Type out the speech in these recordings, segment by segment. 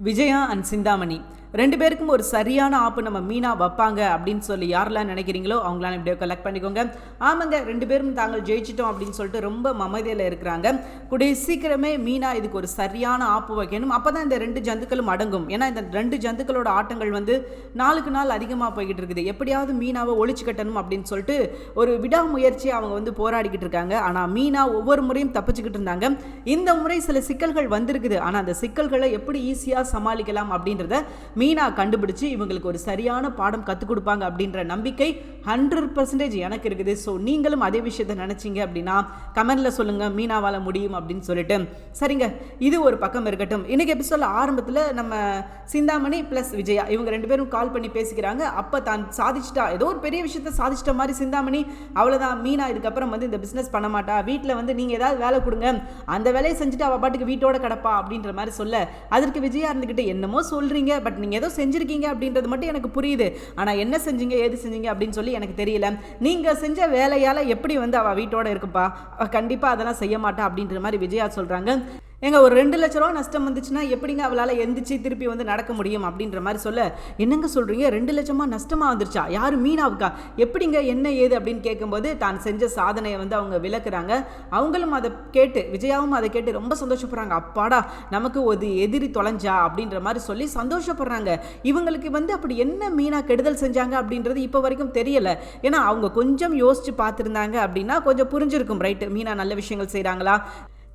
Vijaya and Chintamani. ரெண்டு பேருக்கும் ஒரு சரியான ஆப்பு நம்ம மீனா வைப்பாங்க அப்படின்னு சொல்லி யாரெல்லாம் நினைக்கிறீங்களோ அவங்களாம் இப்படியோ கலெக்ட் பண்ணிக்கோங்க. ஆமாங்க ரெண்டு பேரும் தாங்கள் ஜெயிச்சிட்டோம் அப்படின்னு சொல்லிட்டு ரொம்ப மமதியில் இருக்கிறாங்க. கூடிய சீக்கிரமே மீனா இதுக்கு ஒரு சரியான ஆப்பு வைக்கணும். அப்போ தான் இந்த ரெண்டு ஜந்துக்களும் அடங்கும். ஏன்னா இந்த ரெண்டு ஜந்துக்களோட ஆட்டங்கள் வந்து நாளுக்கு நாள் அதிகமாக போய்கிட்டு இருக்குது. எப்படியாவது மீனாவை ஒழிச்சு கட்டணும் அப்படின்னு சொல்லிட்டு ஒரு விடாமுயற்சி அவங்க வந்து போராடிக்கிட்டு இருக்காங்க. ஆனால் மீனா ஒவ்வொரு முறையும் தப்பிச்சுக்கிட்டு இருந்தாங்க. இந்த முறை சில சிக்கல்கள் வந்திருக்குது. ஆனால் அந்த சிக்கல்களை எப்படி ஈஸியாக சமாளிக்கலாம் அப்படின்றத மீனா கண்டுபிடிச்சு இவங்களுக்கு ஒரு சரியான பாடம் கற்றுக் கொடுப்பாங்க அப்படின்ற நம்பிக்கை ஹண்ட்ரட் பர்சன்டேஜ் எனக்கு இருக்குது. ஸோ நீங்களும் அதே விஷயத்த நினச்சிங்க அப்படின்னா கமெண்டில் சொல்லுங்கள் மீனாவால் முடியும் அப்படின்னு சொல்லிட்டு. சரிங்க இது ஒரு பக்கம் இருக்கட்டும். இன்னைக்கு எபிசோட ஆரம்பத்தில் நம்ம சிந்தாமணி ப்ளஸ் விஜயா இவங்க ரெண்டு பேரும் கால் பண்ணி பேசிக்கிறாங்க. அப்போ தான் சாதிச்சிட்டா ஏதோ ஒரு பெரிய விஷயத்த சாதிச்சிட்ட மாதிரி சிந்தாமணி அவ்வளோதான் மீனா இதுக்கப்புறம் வந்து இந்த பிஸ்னஸ் பண்ண மாட்டா. வீட்டில் வந்து நீங்கள் ஏதாவது வேலை கொடுங்க. அந்த வேலையை செஞ்சுட்டு அவள் பாட்டுக்கு வீட்டோட கிடப்பா அப்படின்ற மாதிரி சொல்ல. அதற்கு விஜயா இருந்துக்கிட்டு என்னமோ சொல்கிறீங்க பட் நீங்கள் ஏதோ செஞ்சுருக்கீங்க அப்படின்றது மட்டும் எனக்கு புரியுது. ஆனால் என்ன செஞ்சீங்க ஏது செஞ்சீங்க அப்படின்னு சொல்லி எனக்கு தெரியல. நீங்கள் செஞ்ச வேலையால் எப்படி வந்து அவள் வீட்டோட இருக்குப்பா? கண்டிப்பாக அதெல்லாம் செய்ய மாட்டா அப்படின்ற மாதிரி விஜயா சொல்கிறாங்க எங்க ஒரு ரெண்டு லட்ச ரூபா நஷ்டம் வந்துச்சுன்னா எப்படிங்க அவளால் எந்திரிச்சு திருப்பி வந்து நடக்க முடியும் அப்படின்ற மாதிரி சொல்ல? என்னங்க சொல்கிறீங்க ரெண்டு லட்சமா நஷ்டமாக வந்துருச்சா? யார் மீனாவுக்கா? எப்படிங்க என்ன ஏது அப்படின்னு கேட்கும்போது தான் செஞ்ச சாதனையை வந்து அவங்க விளக்குறாங்க. அவங்களும் அதை கேட்டு விஜயாவும் அதை கேட்டு ரொம்ப சந்தோஷப்படுறாங்க. அப்பாடா நமக்கு ஒரு எதிரி தொலைஞ்சா அப்படின்ற மாதிரி சொல்லி சந்தோஷப்படுறாங்க. இவங்களுக்கு வந்து அப்படி என்ன மீனா கெடுதல் செஞ்சாங்க அப்படின்றது இப்போ வரைக்கும் தெரியலை. ஏன்னா அவங்க கொஞ்சம் யோசிச்சு பார்த்துருந்தாங்க அப்படின்னா கொஞ்சம் புரிஞ்சிருக்கும் ரைட்டு மீனா நல்ல விஷயங்கள் செய்கிறாங்களா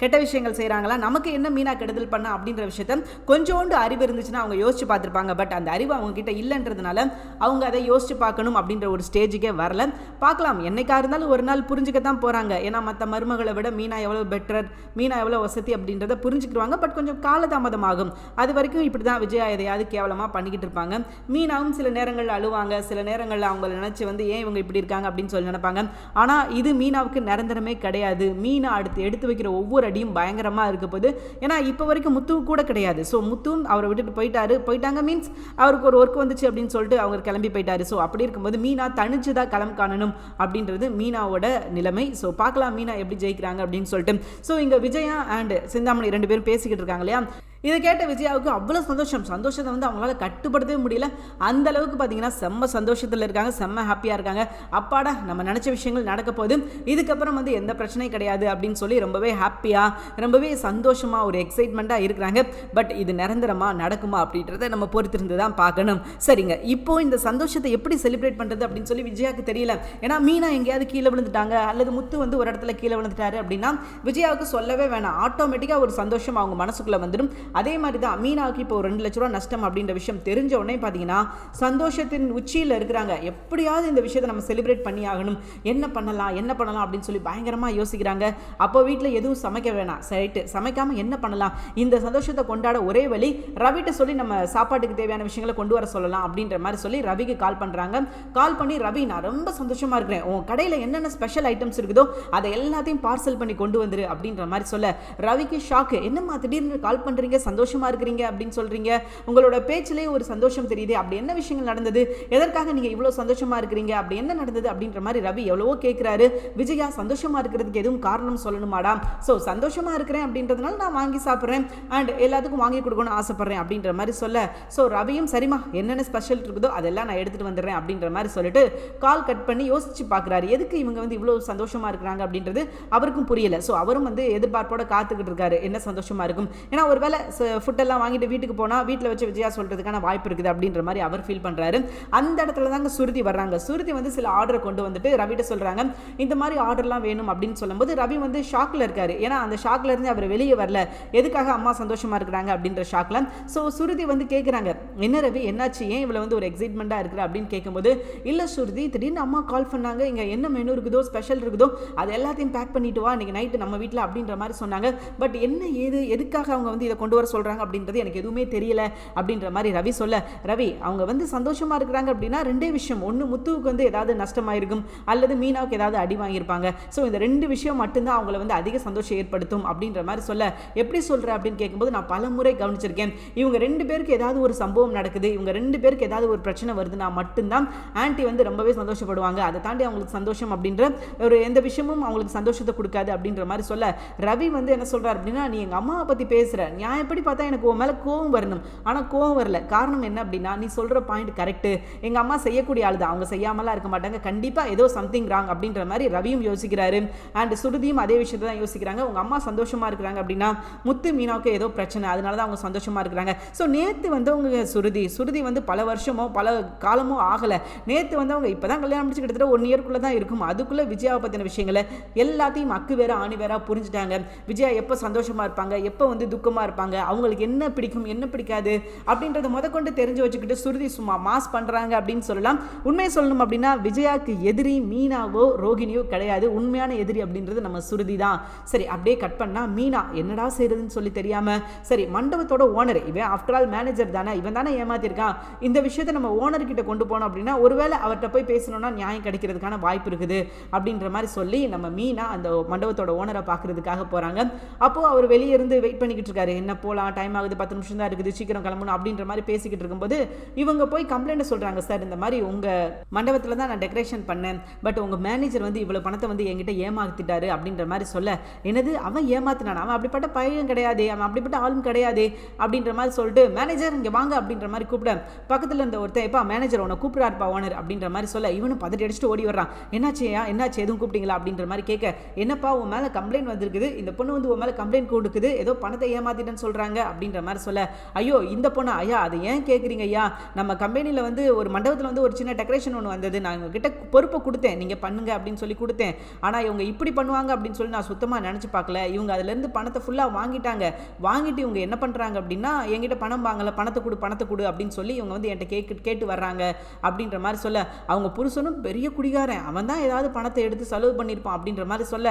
கெட்ட விஷயங்கள் செய்கிறாங்களா நமக்கு என்ன மீனாக கெடுதல் பண்ண அப்படின்ற விஷயத்த கொஞ்சோண்டு அறிவு இருந்துச்சுன்னா அவங்க யோசிச்சு பார்த்துருப்பாங்க. பட் அந்த அறிவு அவங்கக்கிட்ட இல்லைன்றதுனால அவங்க அதை யோசிச்சு பார்க்கணும் அப்படின்ற ஒரு ஸ்டேஜுக்கே வரல. பார்க்கலாம். என்னைக்கா இருந்தாலும் ஒரு நாள் புரிஞ்சுக்க தான் போகிறாங்க ஏன்னா மற்ற மருமகளை விட மீனா எவ்வளோ பெட்டர் மீனா எவ்வளோ வசதி அப்படின்றத புரிஞ்சுக்கிடுவாங்க. பட் கொஞ்சம் காலதாமதமாகும். அது வரைக்கும் இப்படி தான் விஜயா எதையாவது கேவலமாக பண்ணிக்கிட்டு இருப்பாங்க. மீனாவும் சில நேரங்களில் அழுவாங்க. சில நேரங்களில் அவங்கள நினச்சி வந்து ஏன் இவங்க இப்படி இருக்காங்க? அப்படின்னு சொல்லி நினைப்பாங்க. ஆனால் இது மீனாவுக்கு நிரந்தரமே கிடையாது. மீனா அடுத்து எடுத்து வைக்கிற ஒவ்வொரு அடியும் பயங்கரமாக இருக்க போது ஏன்னா இப்போ வரைக்கும் முத்து கூட கிடையாது. ஸோ முத்துவும் அவரை விட்டுட்டு போயிட்டாரு. போயிட்டாங்க மீன்ஸ் அவருக்கு ஒரு ஒர்க் வந்துச்சு அப்படின்னு சொல்லிட்டு அவர் கிளம்பி போயிட்டாரு. ஸோ அப்படி இருக்கும்போது மீனா தனிச்சு தான் களம் காணணும் அப்படின்றது மீனாவோட நிலைமை. ஸோ பார்க்கலாம் மீனா எப்படி ஜெயிக்கிறாங்க அப்படின்னு சொல்லிட்டு. ஸோ இங்கே விஜயா அண்ட் சிந்தாமணி ரெண்டு பேரும் பேசிக்கிட்டு இருக்காங்க இல்லையா? இதை கேட்ட விஜயாவுக்கு அவ்வளோ சந்தோஷம். சந்தோஷத்தை வந்து அவங்களால கட்டுப்படுத்தவே முடியல. அந்த அளவுக்கு பார்த்தீங்கன்னா செம்ம சந்தோஷத்தில் இருக்காங்க செம்ம ஹாப்பியாக இருக்காங்க. அப்பாடா நம்ம நினச்ச விஷயங்கள் நடக்க போகுது. இதுக்கப்புறம் வந்து எந்த பிரச்சனையும் கிடையாது அப்படின்னு சொல்லி ரொம்பவே ஹாப்பியாக ரொம்பவே சந்தோஷமாக ஒரு எக்ஸைட்மெண்ட்டாக இருக்கிறாங்க. பட் இது நிரந்தரமாக நடக்குமா அப்படின்றத நம்ம பொறுத்திருந்து தான் பார்க்கணும். சரிங்க. இப்போ இந்த சந்தோஷத்தை எப்படி செலிப்ரேட் பண்ணுறது அப்படின்னு சொல்லி விஜயாவுக்கு தெரியல. ஏன்னா மீனா எங்கேயாவது கீழே விழுந்துட்டாங்க அல்லது முத்து வந்து ஒரு இடத்துல கீழே விழுந்துட்டாரு அப்படின்னா விஜயாவுக்கு சொல்லவே வேணாம். ஆட்டோமேட்டிக்காக ஒரு சந்தோஷம் அவங்க மனசுக்குள்ளே வந்துடும் அதே மாதிரி தான் மீனாவுக்கு இப்போ ஒரு ரெண்டு லட்ச ரூபா நஷ்டம் அப்படின்ற விஷயம் தெரிஞ்ச உடனே பார்த்தீங்கன்னா சந்தோஷத்தின் உச்சியில் இருக்கிறாங்க. எப்படியாவது இந்த விஷயத்தை நம்ம செலிப்ரேட் பண்ணி ஆகணும் என்ன பண்ணலாம் என்ன பண்ணலாம் அப்படின்னு சொல்லி பயங்கரமாக யோசிக்கிறாங்க. அப்போ வீட்டில் எதுவும் சமைக்க வேணாம். சரிட்டு. சமைக்காமல் என்ன பண்ணலாம்? இந்த சந்தோஷத்தை கொண்டாட ஒரே வழி ரவிட்ட சொல்லி நம்ம சாப்பாட்டுக்கு தேவையான விஷயங்களை கொண்டு வர சொல்லலாம் அப்படின்ற மாதிரி சொல்லி ரவிக்கு கால் பண்ணுறாங்க கால் பண்ணி ரவி நான் ரொம்ப சந்தோஷமாக இருக்கிறேன். உன் கடையில் என்னென்ன ஸ்பெஷல் ஐட்டம்ஸ் இருக்குதோ அதை எல்லாத்தையும் பார்சல் பண்ணி கொண்டு வந்துரு அப்படின்ற மாதிரி சொல்ல ரவிக்கு ஷாக்கு என்னம்மா திடீர்னு கால் பண்ணுறீங்க சந்தோஷமா இருக்கிறீங்க அப்படின்னு சொல்றீங்க. உங்களோட பேச்சிலே ஒரு சந்தோஷம் தெரியுது. அப்படி என்ன விஷயங்கள் நடந்தது? எதற்காக நீங்க இவ்வளவு சந்தோஷமா இருக்கிறீங்க? அப்படி என்ன நடந்தது? அப்படின்ற மாதிரி ரவி எவ்வளவோ கேட்குறாரு விஜயா சந்தோஷமா இருக்கிறதுக்கு எதுவும் காரணம் சொல்லணுமாடா? ஸோ சந்தோஷமா இருக்கிறேன் அப்படின்றதுனால நான் வாங்கி சாப்பிட்றேன். அண்ட் எல்லாத்துக்கும் வாங்கி கொடுக்கணும்னு ஆசைப்படுறேன் அப்படின்ற மாதிரி சொல்ல. ஸோ ரவியும் சரிம்மா என்னென்ன ஸ்பெஷல் இருக்குதோ அதெல்லாம் நான் எடுத்துகிட்டு வந்துடுறேன் அப்படின்ற மாதிரி சொல்லிட்டு கால் கட் பண்ணி யோசிச்சு பார்க்குறாரு எதுக்கு இவங்க வந்து இவ்வளோ சந்தோஷமா இருக்கிறாங்க அப்படின்றது அவருக்கும் புரியலை. ஸோ அவரும் வந்து எதிர்பார்ப்போட காத்துக்கிட்டு இருக்காரு. என்ன சந்தோஷமா இருக்கும்? ஏன்னா ஒருவேளை ஃபுட்டெல்லாம் வாங்கிட்டு வீட்டுக்கு போனால் வீட்டில் வச்சு விஜயா சொல்கிறதுக்கான வாய்ப்பு இருக்குது அப்படின்ற மாதிரி அவர் ஃபீல் பண்ணுறாரு அந்த இடத்துல தாங்க சுருதி வர்றாங்க. சுருதி வந்து சில ஆர்டரை கொண்டு வந்துட்டு ரவிட்ட சொல்கிறாங்க இந்த மாதிரி ஆர்டர்லாம் வேணும் அப்படின்னு சொல்லும்போது ரவி வந்து ஷாக்கில் இருக்கார். ஏன்னா அந்த ஷாக்கில் இருந்து அவர் வெளியே வரல. எதுக்காக அம்மா சந்தோஷமா இருக்கிறாங்க அப்படின்ற ஷாக்கில் ஸோ சுருதி வந்து கேட்குறாங்க என்ன ரவி? என்னாச்சு? ஏன் இவ்வளோ வந்து ஒரு எக்ஸைட்மெண்ட்டாக இருக்கிற? அப்படின்னு கேட்கும்போது இல்லை சுருதி திடீர்னு அம்மா கால் பண்ணாங்க. இங்கே என்ன மெனு இருக்குதோ ஸ்பெஷல் இருக்குதோ அது எல்லாத்தையும் பேக் பண்ணிட்டு வா. இன்றைக்கி நைட்டு நம்ம வீட்டில் அப்படின்ற மாதிரி சொன்னாங்க. பட் என்ன ஏது? எதுக்காக அவங்க வந்து இதை கொண்டு வர சொல்கிறாங்க அப்படின்றது எனக்கு எதுவுமே தெரியல அப்படின்ற மாதிரி ரவி சொல்ல ரவி அவங்க வந்து சந்தோஷமாக இருக்கிறாங்க அப்படின்னா ரெண்டே விஷயம். ஒன்று முத்துவுக்கு வந்து ஏதாவது நஷ்டமாயிருக்கும். அல்லது மீனாவுக்கு ஏதாவது அடி வாங்கியிருப்பாங்க. ஸோ இந்த ரெண்டு விஷயம் மட்டும்தான் அவங்கள வந்து அதிக சந்தோஷம் ஏற்படுத்தும். அப்படின்ற மாதிரி சொல்ல எப்படி சொல்கிற அப்படின்னு கேட்கும்போது நான் பல முறை கவனிச்சிருக்கேன். இவங்க ரெண்டு பேருக்கு ஏதாவது ஒரு சம்பவம் நடக்குது. இவங்க ரெண்டு பேருக்கு ஏதாவது ஒரு பிரச்சனை வருதுன்னா மட்டும்தான் ஆன்ட்டி வந்து ரொம்பவே சந்தோஷப்படுவாங்க. அதை தாண்டி அவங்களுக்கு சந்தோஷம் அப்படின்ற ஒரு எந்த விஷயமும் அவங்களுக்கு சந்தோஷத்தை கொடுக்காது அப்படின்ற மாதிரி சொல்ல ரவி வந்து என்ன சொல்கிறார் அப்படின்னா நீ எங்கள் அம்மாவை பற்றி பேசுகிற நியாய எப்படி பார்த்தா எனக்கு உன் மேலே கோவம் வரணும். ஆனால் கோவம் வரல. காரணம் என்ன அப்படின்னா நீ சொல்கிற பாயிண்ட் கரெக்டு எங்கள் அம்மா செய்யக்கூடிய ஆள் தான் அவங்க செய்யாமலாம் இருக்க மாட்டாங்க. கண்டிப்பாக ஏதோ சம்திங் ராங் அப்படின்ற மாதிரி ரவியும் யோசிக்கிறாரு. அண்ட் சுருதியும் அதே விஷயத்தை தான் யோசிக்கிறாங்க. உங்கள் அம்மா சந்தோஷமாக இருக்கிறாங்க அப்படின்னா முத்து மீனாவுக்கு ஏதோ பிரச்சனை. அதனால தான் அவங்க சந்தோஷமாக இருக்கிறாங்க. ஸோ நேற்று வந்து அவங்க சுருதி சுருதி வந்து பல வருஷமோ பல காலமோ ஆகலை. நேற்று வந்து அவங்க இப்போ தான் கல்யாணம் முடிச்சு கிட்டத்தட்ட ஒன் இயர்க்குள்ளே தான் இருக்கும். அதுக்குள்ளே விஜயாவை பற்றின விஷயங்களை எல்லாத்தையும் அக்கு வேற ஆணி வேற புரிஞ்சுட்டாங்க. விஜயா எப்போ சந்தோஷமாக இருப்பாங்க? எப்போ வந்து துக்கமாக இருப்பாங்க? அவங்களுக்கு என்ன பிடிக்கும் என்ன பிடிக்காது? அப்படின்றத முதற்கொண்டு தெரிஞ்சு வச்சுக்கிட்டு சுருதி சும்மா மாஸ் பண்ணுறாங்க அப்படின்னு சொல்லலாம். உண்மையை சொல்லணும் அப்படின்னா விஜயாவுக்கு எதிரி மீனாவோ ரோகிணியோ கிடையாது. உண்மையான எதிரி அப்படின்றது நம்ம சுருதி தான். சரி அப்படியே கட் பண்ணால் மீனா என்னடா செய்யறதுன்னு சொல்லி தெரியாமல் சரி மண்டபத்தோட ஓனர் இவன் ஆஃப்டர் ஆல் மேனேஜர் தானே இவன் தானே ஏமாத்திருக்கான். இந்த விஷயத்தை நம்ம ஓனர் கிட்ட கொண்டு போனோம் அப்படின்னா ஒருவேளை அவர்கிட்ட போய் பேசணும்னா நியாயம் கிடைக்கிறதுக்கான வாய்ப்பு இருக்குது. அப்படின்ற மாதிரி சொல்லி நம்ம மீனா அந்த மண்டபத்தோட ஓனரை பார்க்கறதுக்காக போகிறாங்க அப்போது அவர் வெளியே இருந்து வெயிட் பண்ணிக்கிட்டு இருக்காரு. என்ன போகலாம் டைம் ஆகுது பத்து நிமிஷம் தான் இருக்குது சீக்கிரம் கிளம்பணும் அப்படின்ற மாதிரி பேசிக்கிட்டு இருக்கும்போது இவங்க போய் கம்ப்ளைண்ட் சொல்கிறாங்க சார் இந்த மாதிரி உங்கள் மண்டபத்தில் தான் நான் டெக்கரேஷன் பண்ணேன் பட் உங்கள் மேனேஜர் வந்து இவ்வளோ பணத்தை வந்து என்கிட்ட ஏமாத்திட்டாரு அப்படின்ற மாதிரி சொல்ல என்னது அவன் ஏமாத்தினான்? அவன் அப்படிப்பட்ட பையன் கிடையாது அவன் அப்படிப்பட்ட ஆளும் கிடையாது அப்படின்ற மாதிரி சொல்லிட்டு மேனேஜர் இங்கே வாங்க அப்படின்ற மாதிரி கூப்பிட பக்கத்தில் இருந்த ஒருத்தன் எப்பா மேனேஜர் உன்னை கூப்பிடாருப்பா ஓனர் அப்படின்ற மாதிரி சொல்ல இவனும் பதட்டி அடிச்சுட்டு ஓடி வர்றான். என்னாச்சியா என்னாச்சு? எதுவும் கூப்பிட்டீங்களா? அப்படின்ற மாதிரி கேட்க என்னப்பா உன் மேலே கம்ப்ளைண்ட் வந்திருக்குது. இந்த பொண்ணு வந்து உன் மேலே கம்ப்ளைண்ட் கொடுக்குது. ஏதோ பணத்தை ஏமாத்திட்டேன்னு சொல்கிறாங்க அப்படின்ற மாதிரி சொல்ல ஐயோ இந்த பொண்ணு? ஐயா அதை ஏன் கேட்குறீங்க ஐயா? நம்ம கம்பெனியில் வந்து ஒரு மண்டபத்தில் வந்து ஒரு சின்ன டெக்கரேஷன் ஒன்று வந்தது. நான் உங்ககிட்ட பொறுப்பை கொடுத்தேன். நீங்கள் பண்ணுங்க அப்படின்னு சொல்லி கொடுத்தேன். ஆனால் இவங்க இப்படி பண்ணுவாங்க அப்படின்னு சொல்லி நான் சுத்தமாக நினச்சி பார்க்கல. இவங்க அதுலேருந்து பணத்தை ஃபுல்லாக வாங்கிட்டாங்க. வாங்கிட்டு இவங்க என்ன பண்ணுறாங்க அப்படின்னா என்கிட்ட பணம் வாங்கலை. பணத்தை கொடு பணத்தை கொடு அப்படின்னு சொல்லி இவங்க வந்து என்கிட்ட கேட்டு கேட்டு வர்றாங்க அப்படின்ற மாதிரி சொல்ல. அவங்க புருஷனும் பெரிய குடிகாரன். அவன் தான் ஏதாவது பணத்தை எடுத்து செலவு பண்ணியிருப்பான் அப்படின்ற மாதிரி சொல்ல.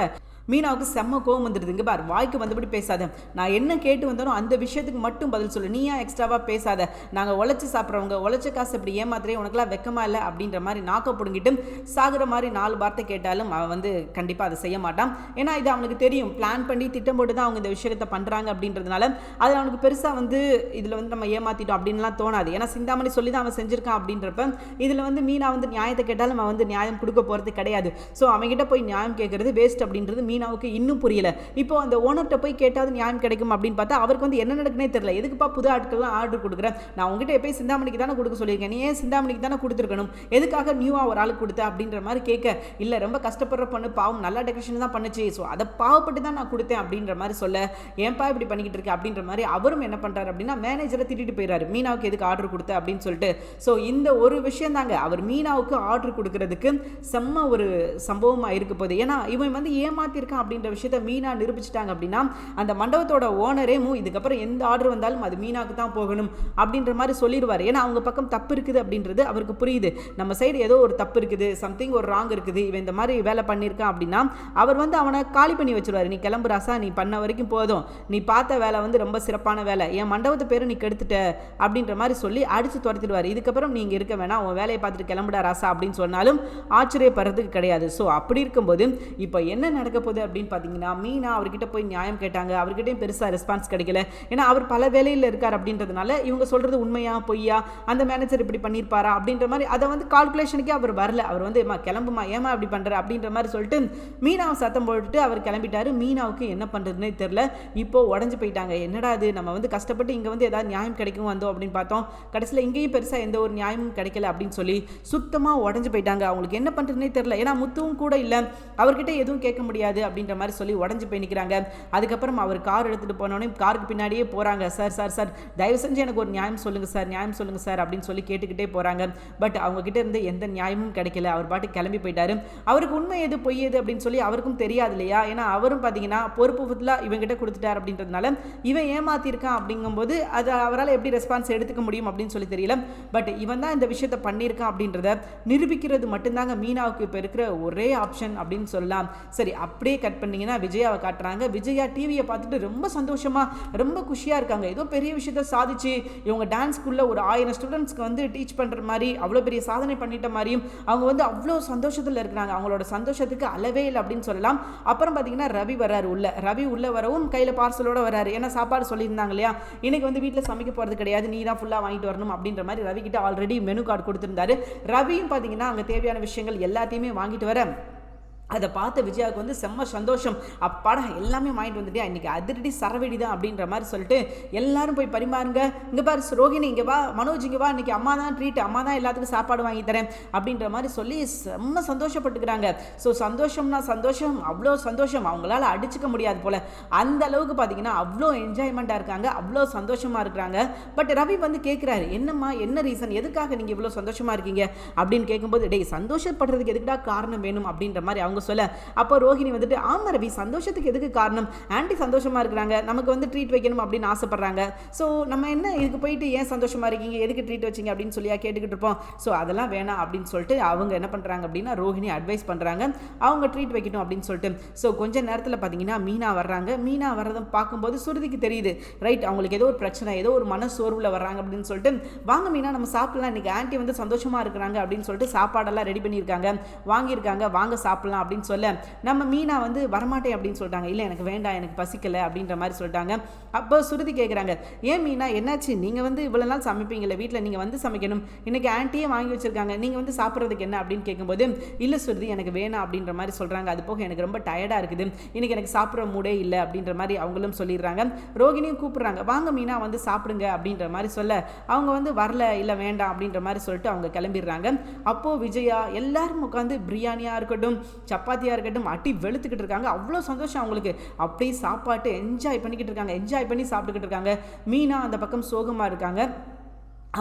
மீனாவுக்கு செம்ம கோவம் வந்துடுதுங்க பார் வாய்க்கு வந்தபடி பேசாத. நான் என்ன கேட்டு வந்தாலும் அந்த விஷயத்துக்கு மட்டும் பதில் சொல்லு. நீ ஏன் எக்ஸ்ட்ராவாக பேசாத. நாங்கள் உழைச்சி சாப்பிட்றவங்க உழைச்ச காசு இப்படி ஏமாத்திரே உனக்குலாம் வெக்கமா இல்லை அப்படின்ற மாதிரி நாக்க பிடுங்கிட்டு சாகுற மாதிரி நாலு வார்த்தை கேட்டாலும் அவன் வந்து கண்டிப்பாக அதை செய்ய மாட்டான். ஏன்னா இது அவனுக்கு தெரியும். பிளான் பண்ணி திட்டம் போட்டு தான் அவங்க இந்த விஷயத்தை பண்ணுறாங்க அப்படின்றதுனால அது அவனுக்கு பெருசாக வந்து இதில் வந்து நம்ம ஏமாற்றிட்டோம் அப்படின்லாம் தோணாது. ஏன்னா சிந்தாமணி சொல்லி தான் அவன் செஞ்சிருக்கான் அப்படின்றப்ப இதில் வந்து மீனா வந்து நியாயத்தை கேட்டாலும் அவன் வந்து நியாயம் கொடுக்க போகிறது கிடையாது. ஸோ அவன்கிட்ட போய் நியாயம் கேட்குறது வேஸ்ட் அப்படின்றது மீனாவுக்கு இன்னும் புரியல. இப்போ அந்த ஓனர்கிட்ட போய் கேட்டாவது நியாயம் கிடைக்கும் அப்படின்னு பார்த்தா அவருக்கு வந்து என்ன நடக்குனே தெரியல. எதுக்குப்பா புது ஆட்கள்லாம் ஆர்டர் கொடுக்குறேன் நான் உங்ககிட்ட எப்பயும் சிந்தாமணிக்கு தானே கொடுக்க சொல்லியிருக்கேன். நீ ஏன் சிந்தாமணிக்கு தானே கொடுத்துருக்கணும்? எதுக்காக நியூவாக ஒரு ஆளுக்கு கொடுத்த அப்படின்ற மாதிரி கேட்க இல்லை ரொம்ப கஷ்டப்படுற பொண்ணு பாவம் நல்லா டெக்கரேஷன் தான் பண்ணுச்சு. ஸோ அதை பாவப்பட்டு தான் நான் கொடுத்தேன் அப்படின்ற மாதிரி சொல்ல ஏன்பா இப்படி பண்ணிக்கிட்டு இருக்க? அப்படின்ற மாதிரி அவரும் என்ன பண்ணுறாரு அப்படின்னா மேனேஜரை திட்டிட்டு போயிறாரு. மீனாவுக்கு எதுக்கு ஆர்டர் கொடுத்த? அப்படின்னு சொல்லிட்டு. ஸோ இந்த ஒரு விஷயம் தாங்க. அவர் மீனாவுக்கு ஆர்டர் கொடுக்கறதுக்கு செம்ம ஒரு சம்பவமாக இருக்க போகுது. ஏன்னா இவன் வந்து ஏமாத்திருக்கான் அப்படின்ற விஷயத்த மீனா நிரூபிச்சிட்டாங்க அப்படின்னா அந்த மண்டபத்தோட ஓனரே மூ இதுக்கப்புறம் எந்த ஆர்டர் வந்தாலும் அது மீனாக்கு தான் போகணும் அப்படின்ற மாதிரி சொல்லிடுவார். ஏன்னா அவங்க பக்கம் தப்பு இருக்குது அப்படின்றது அவருக்கு புரியுது. நம்ம சைடு ஏதோ ஒரு தப்பு இருக்குது சம்திங் ஒரு ராங் இருக்குது இவன் இந்த மாதிரி வேலை பண்ணியிருக்கான் அப்படின்னா அவர் வந்து அவனை காலி பண்ணி வச்சிருவாரு. நீ கிளம்பு ராசா நீ பண்ண வரைக்கும் போதும். நீ பார்த்த வேலை வந்து ரொம்ப சிறப்பான வேலை. என் மண்டபத்தை பேரை நீ கெடுத்துட்ட அப்படின்ற மாதிரி சொல்லி அடிச்சு துரத்திடுவார். இதுக்கப்புறம் நீங்கள் இருக்க வேணாம் உன் வேலையை பார்த்துட்டு கிளம்புடா ராசா அப்படின்னு சொன்னாலும் ஆச்சரியப்படுறதுக்கு கிடையாது. ஸோ அப்படி இருக்கும்போது இப்போ என்ன நடக்க போகுது? அப்படின்னு பார்த்தீங்கன்னா மீனா அவர்கிட்ட போய் நியாயம் கேட்டாங்க. அவர்கிட்டயும் பெருசாக ரெஸ்பான்ஸ் கிடைக்கல. ஏன்னா அவர் பல வேலையில் இருக்கார் அப்படின்றதுனால இவங்க சொல்கிறது உண்மையா பொய்யா அந்த மேனேஜர் இப்படி பண்ணியிருப்பாரா அப்படின்ற மாதிரி அதை வந்து கால்குலேஷனுக்கே அவர் வரல. அவர் வந்து ஏமா கிளம்புமா? ஏமா அப்படி பண்ணுற அப்படின்ற மாதிரி சொல்லிட்டு மீனாவை சத்தம் போட்டுட்டு அவர் கிளம்பிட்டாரு. மீனாவுக்கு என்ன பண்ணுறதுனே தெரில இப்போ உடஞ்சு போயிட்டாங்க. என்னடா இது? நம்ம வந்து கஷ்டப்பட்டு இங்கே வந்து ஏதாவது நியாயம் கிடைக்கும் வந்தோம் அப்படின்னு பார்த்தோம். கடைசியில் இங்கேயும் பெருசாக எந்த ஒரு நியாயமும் கிடைக்கல அப்படின்னு சொல்லி சுத்தமாக உடஞ்சு போயிட்டாங்க. அவங்களுக்கு என்ன பண்ணுறதுனே தெரில ஏன்னா முத்துவும் கூட இல்லை. அவர்கிட்ட எதுவும் கேட்க முடியாது. அப்படின்ற மாதிரி சொல்லி உடஞ்சு போய் நிற்கிறாங்க அதுக்கப்புறம் அவர் கார் எடுத்துகிட்டு போனோடனே காருக்கு பின்னாடியே போகிறாங்க சார் சார் சார் தயவு செஞ்சு எனக்கு ஒரு நியாயம் சொல்லுங்கள் சார் நியாயம் சொல்லுங்கள் சார் அப்படின்னு சொல்லி கேட்டுக்கிட்டே போகிறாங்க பட் அவங்கக்கிட்ட இருந்து எந்த நியாயமும் கிடைக்கல. அவர் பாட்டு கிளம்பி போயிட்டாரு. அவருக்கு உண்மை எது பொய் எது அப்படின்னு சொல்லி அவருக்கும் தெரியாது இல்லையா? ஏன்னா அவரும் பார்த்தீங்கன்னா பொறுப்பு ஃபுல்லாக இவங்கிட்ட கொடுத்துட்டார் அப்படின்றதுனால இவன் ஏமாத்திருக்கான் அப்படிங்கும்போது அது அவரால் எப்படி ரெஸ்பான்ஸ் எடுத்துக்க முடியும் அப்படின்னு சொல்லி தெரியல. பட் இவன் தான் இந்த விஷயத்தை பண்ணியிருக்கான் அப்படின்றத நிரூபிக்கிறது மட்டும்தாங்க மீனாவுக்கு இப்போ இருக்கிற ஒரே ஆப்ஷன் அப்படின்னு சொல்லலாம். சரி அப்படியே கட் பண்ணீங்கன்னா விஜயாவை காட்டுறாங்க. விஜயா டிவியை பார்த்துட்டு ரொம்ப சந்தோஷமா ரொம்ப குஷியாக இருக்காங்க. ஏதோ பெரிய விஷயத்த சாதிச்சு இவங்க டான்ஸ் ஸ்கூலில் ஒரு ஆயிரம் ஸ்டூடெண்ட்ஸ்க்கு வந்து டீச் பண்ணுற மாதிரி அவ்வளோ பெரிய சாதனை பண்ணிட்ட மாதிரியும் அவங்க வந்து அவ்வளோ சந்தோஷத்தில் இருக்கிறாங்க. அவங்களோட சந்தோஷத்துக்கு அளவே இல்லை அப்படின்னு சொல்லலாம். அப்புறம் பார்த்தீங்கன்னா ரவி வராரு உள்ள. ரவி உள்ள வரவும் கையில் பார்சலோட வராரு ஏன்னா சாப்பாடு சொல்லியிருந்தாங்க இல்லையா? இன்றைக்கி வந்து வீட்டில் சமைக்க போகிறது கிடையாது. நீ தான் ஃபுல்லாக வாங்கிட்டு வரணும் அப்படின்ற மாதிரி ரவி கிட்ட ஆல்ரெடி மெனு கார்டு கொடுத்துருந்தாரு. ரவியும் பார்த்தீங்கன்னா அங்கே தேவையான விஷயங்கள் எல்லாத்தையுமே வாங்கிட்டு வர அதை பார்த்த விஜயாவுக்கு வந்து செம்ம சந்தோஷம். அப்பாடா எல்லாமே வாங்கிட்டு வந்துட்டியா? இன்றைக்கி அதிரடி சரவெடி தான் அப்படின்ற மாதிரி சொல்லிட்டு எல்லாரும் போய் பரிமாறுங்க. இங்கே பாரு ரோகிணி இங்கே வா மனோஜ் இங்கே வா இன்றைக்கி அம்மா தான் ட்ரீட் அம்மா தான் எல்லாத்துக்கும் சாப்பாடு வாங்கி தரேன் அப்படின்ற மாதிரி சொல்லி செம்ம சந்தோஷப்பட்டுக்கிறாங்க. ஸோ சந்தோஷம்னா சந்தோஷம் அவ்வளோ சந்தோஷம். அவங்களால அடிச்சுக்க முடியாது போல். அந்த அளவுக்கு பார்த்தீங்கன்னா அவ்வளோ என்ஜாய்மெண்ட்டாக இருக்காங்க அவ்வளோ சந்தோஷமாக இருக்கிறாங்க. பட் ரவி வந்து கேட்குறாரு என்னம்மா என்ன ரீசன் எதுக்காக நீங்கள் இவ்வளோ சந்தோஷமாக இருக்கீங்க? அப்படின்னு கேட்கும்போது டேய் சந்தோஷப்படுறதுக்கு எதுக்குடா காரணம் வேணும்? அப்படின்ற மாதிரி அவங்க சொல்ல. அப்போ ரோஹிணி வந்துட்டு ஆமாம் ரவி சந்தோஷத்துக்கு எதுக்கு காரணம்? ஆண்டி சந்தோஷமா இருக்கிறாங்க. நமக்கு வந்து ட்ரீட் வைக்கணும் அப்படின்னு ஆசைப்பட்றாங்க. ஸோ நம்ம என்ன இதுக்கு போயிட்டு ஏன் சந்தோஷமா இருக்கீங்க? எதுக்கு ட்ரீட் வச்சிங்க? அப்படின்னு சொல்லியா கேட்டுக்கிட்டு இருப்போம். ஸோ அதெல்லாம் வேணாம் அப்படின்னு சொல்லிட்டு அவங்க என்ன பண்ணுறாங்க அப்படின்னா ரோஹிணி அட்வைஸ் பண்ணுறாங்க அவங்க ட்ரீட் வைக்கணும் அப்படின்னு சொல்லிட்டு. ஸோ கொஞ்ச நேரத்தில் பார்த்தீங்கன்னா மீனா வர்றாங்க. மீனா வர்றதை பார்க்கும்போது சுருதிக்கு தெரியுது. ரைட் அவங்களுக்கு ஏதோ ஒரு பிரச்சனை ஏதோ ஒரு மன சோர்வில் வர்றாங்க அப்படின்னு சொல்லிட்டு. வாங்க மீனா நம்ம சாப்பிடலாம். இன்னைக்கு ஆண்டி வந்து சந்தோஷமா இருக்கிறாங்க அப்படின்னு சொல்லிட்டு சாப்பாடெல்லாம் ரெடி பண்ணியிருக்காங்க. வாங்கியிருக்காங்க. வாங்க சாப்பிடலாம் அப்படின்னு சொல்ல நம்ம மீனா வந்து வரமாட்டேன் அப்படின்னு சொல்லிட்டாங்க. இல்லை எனக்கு வேண்டாம் எனக்கு பசிக்கலை அப்படின்ற மாதிரி சொல்லிட்டாங்க. அப்போ சுருதி கேட்குறாங்க ஏன் மீனா என்னாச்சு? நீங்கள் வந்து இவ்வளோ நாள் சமைப்பீங்களே வீட்டில் நீங்கள் வந்து சமைக்கணும். இன்னைக்கு ஆன்ட்டியே வாங்கி வச்சிருக்காங்க. நீங்கள் வந்து சாப்பிட்றதுக்கு என்ன? அப்படின்னு கேட்கும்போது இல்லை சுருதி எனக்கு வேணாம் அப்படின்ற மாதிரி சொல்கிறாங்க அது போக எனக்கு ரொம்ப டயர்டாக இருக்குது. இன்னைக்கு எனக்கு சாப்பிட்ற மூடே இல்லை அப்படின்ற மாதிரி அவங்களும் சொல்லிடுறாங்க. ரோகிணியும் கூப்பிட்றாங்க வாங்க மீனா வந்து சாப்பிடுங்க அப்படின்ற மாதிரி சொல்ல அவங்க வந்து வரல இல்லை வேண்டாம் அப்படின்ற மாதிரி சொல்லிட்டு அவங்க கிளம்பிடுறாங்க. அப்போது விஜயா எல்லாரும் உட்காந்து பிரியாணியாக இருக்கட்டும் சப்பாத்தியாக இருக்கட்டும் அட்டி வெளுத்துக்கிட்டு இருக்காங்க. அவ்வளோ சந்தோஷம் அவங்களுக்கு. அப்படியே சாப்பாட்டு என்ஜாய் பண்ணிக்கிட்டு இருக்காங்க. என்ஜாய் பண்ணி சாப்பிட்டுக்கிட்டு இருக்காங்க. மீனா அந்த பக்கம் சோகமாக இருக்காங்க.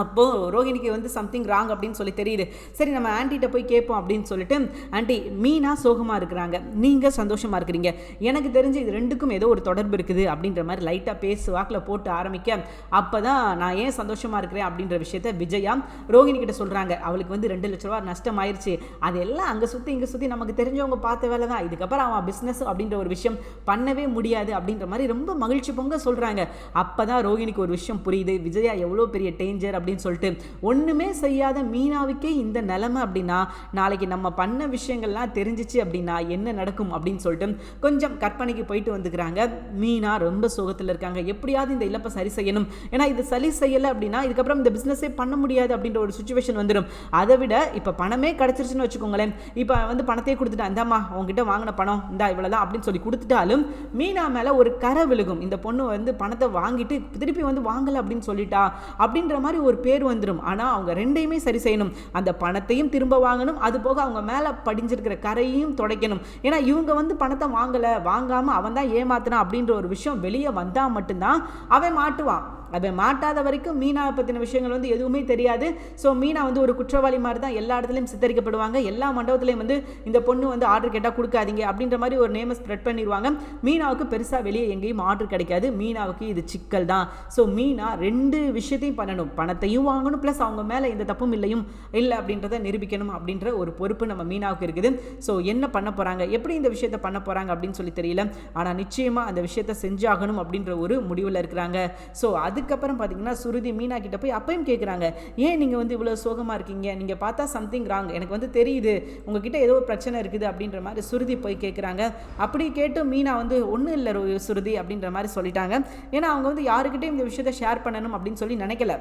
அப்போது ரோஹிணிக்கு வந்து சம்திங் ராங் அப்படின்னு சொல்லி தெரியுது. சரி நம்ம ஆண்டிகிட்ட போய் கேட்போம் அப்படின்னு சொல்லிட்டு ஆண்டி மீனா சோகமாக இருக்கிறாங்க. நீங்கள் சந்தோஷமாக இருக்கிறீங்க. எனக்கு தெரிஞ்சு இது ரெண்டுக்கும் ஏதோ ஒரு தொடர்பு இருக்குது அப்படின்ற மாதிரி லைட்டாக பேசு வாக்கில் போட்டு ஆரம்பிக்க அப்போ தான் நான் ஏன் சந்தோஷமாக இருக்கிறேன்? அப்படின்ற விஷயத்த விஜயா ரோஹிணி கிட்ட சொல்கிறாங்க அவளுக்கு வந்து ரெண்டு லட்ச ரூபா நஷ்டம் ஆயிடுச்சு அதெல்லாம் அங்கே சுற்றி இங்கே சுற்றி நமக்கு தெரிஞ்சவங்க பார்த்த வேலை தான். இதுக்கப்புறம் அவன் பிஸ்னஸ் அப்படின்ற ஒரு விஷயம் பண்ணவே முடியாது அப்படின்ற மாதிரி ரொம்ப மகிழ்ச்சி பொங்க சொல்கிறாங்க அப்போ தான் ரோஹிணிக்கு ஒரு விஷயம் புரியுது. விஜயா எவ்வளோ பெரிய டேஞ்சர் அப்படின்னு சொல்லிட்டு ஒன்றுமே செய்யாத மீனாவுக்கே இந்த நிலமை அப்படின்னா நாளைக்கு நம்ம பண்ண விஷயங்கள்லாம் தெரிஞ்சிச்சு அப்படின்னா என்ன நடக்கும் அப்படின்னு சொல்லிட்டு கொஞ்சம் கற்பனைக்கு போயிட்டு வந்துக்கிறாங்க. மீனா ரொம்ப சோகத்தில் இருக்காங்க. எப்படியாவது இந்த இழப்பை சரி செய்யணும். ஏன்னா இது சரி செய்யலை அப்படின்னா இதுக்கப்புறம் இந்த பிஸ்னஸே பண்ண முடியாது அப்படின்ற ஒரு சுச்சுவேஷன் வந்துடும் அதை விட இப்போ பணமே கிடச்சிருச்சுன்னு வச்சுக்கோங்களேன். இப்போ வந்து பணத்தையே கொடுத்துட்டு அந்தாம்மா உங்ககிட்ட வாங்கின பணம் இந்தா இவ்வளோதான் அப்படின்னு சொல்லி கொடுத்துட்டாலும் மீனா மேலே ஒரு கரை விழுகும். இந்த பொண்ணு வந்து பணத்தை வாங்கிட்டு திருப்பி வந்து வாங்கலை அப்படின்னு சொல்லிட்டா அப்படின்ற மாதிரி ஒரு பேர் வந்துடும் ஆனால் அவங்க ரெண்டையுமே சரி செய்யணும். அந்த பணத்தையும் திரும்ப வாங்கணும். அது போக அவங்க மேலே படிஞ்சிருக்கிற கரையும் துடைக்கணும். ஏன்னா இவங்க வந்து பணத்தை வாங்கலை வாங்காமல் அவன் தான் ஏமாத்தினான் அப்படின்ற ஒரு விஷயம் வெளியே வந்தால் மட்டும்தான் அவன் மாட்டுவான். அவன் மாட்டாத வரைக்கும் மீனாவை பற்றின விஷயங்கள் வந்து எதுவுமே தெரியாது. ஸோ மீனா வந்து ஒரு குற்றவாளி மாதிரி தான் எல்லா இடத்துலையும் சித்தரிக்கப்படுவாங்க. எல்லா மண்டபத்துலையும் வந்து இந்த பொண்ணு வந்து ஆர்டர் கேட்டால் கொடுக்காதீங்க அப்படின்ற மாதிரி ஒரு நேமை ஸ்ப்ரெட் பண்ணிடுவாங்க மீனாவுக்கு பெருசாக வெளியே எங்கேயும் ஆர்டர் கிடைக்காது. மீனாவுக்கு இது சிக்கல் தான் ஸோ மீனா ரெண்டு விஷயத்தையும் பண்ணணும். பணத்தையும் வாங்கணும் ப்ளஸ் அவங்க மேலே எந்த தப்பும் இல்லையும் இல்லை அப்படின்றத நிரூபிக்கணும் அப்படின்ற ஒரு பொறுப்பு நம்ம மீனாவுக்கு இருக்குது. ஸோ என்ன பண்ண போகிறாங்க எப்படி இந்த விஷயத்த பண்ண போகிறாங்க அப்படின்னு சொல்லி தெரியல. ஆனால் நிச்சயமாக அந்த விஷயத்த செஞ்சாகணும் அப்படின்ற ஒரு முடிவில் இருக்கிறாங்க. ஸோ அது அதுக்கப்புறம் பார்த்தீங்கன்னா சுருதி மீனா கிட்ட போய் அப்பையும் கேட்குறாங்க ஏன் நீங்கள் வந்து இவ்வளோ சோகமாக இருக்கீங்க? நீங்கள் பார்த்தா சம்திங் ராங் எனக்கு வந்து தெரியுது. உங்ககிட்ட ஏதோ ஒரு பிரச்சனை இருக்குது அப்படின்ற மாதிரி சுருதி போய் கேட்குறாங்க அப்படி கேட்டு மீனா வந்து ஒன்றும் இல்லை சுருதி அப்படின்ற மாதிரி சொல்லிட்டாங்க. ஏன்னா அவங்க வந்து யாருக்கிட்டையும் இந்த விஷயத்தை ஷேர் பண்ணணும் அப்படின்னு சொல்லி நினைக்கல.